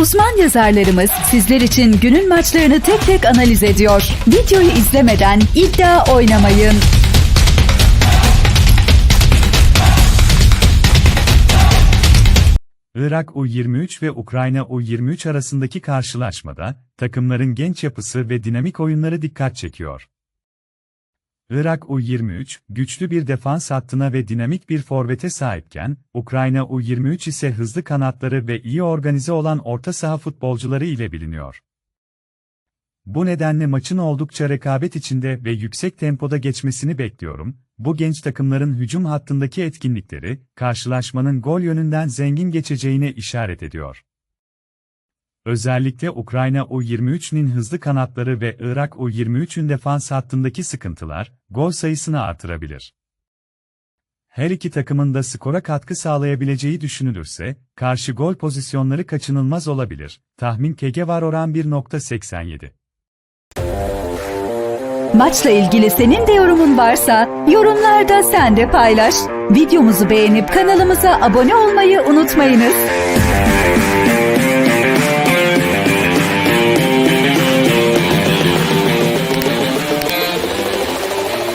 Uzman yazarlarımız sizler için günün maçlarını tek tek analiz ediyor. Videoyu izlemeden iddia oynamayın. Irak U23 ve Ukrayna U23 arasındaki karşılaşmada, takımların genç yapısı ve dinamik oyunları dikkat çekiyor. Irak U23, güçlü bir defans hattına ve dinamik bir forvete sahipken, Ukrayna U23 ise hızlı kanatları ve iyi organize olan orta saha futbolcuları ile biliniyor. Bu nedenle maçın oldukça rekabet içinde ve yüksek tempoda geçmesini bekliyorum. Bu genç takımların hücum hattındaki etkinlikleri, karşılaşmanın gol yönünden zengin geçeceğine işaret ediyor. Özellikle Ukrayna U23'nin hızlı kanatları ve Irak U23'ün defans hattındaki sıkıntılar, gol sayısını artırabilir. Her iki takımın da skora katkı sağlayabileceği düşünülürse, karşı gol pozisyonları kaçınılmaz olabilir. Tahmin KG var oran 1.87. Maçla ilgili senin de yorumun varsa yorumlarda sen de paylaş. Videomuzu beğenip kanalımıza abone olmayı unutmayınız.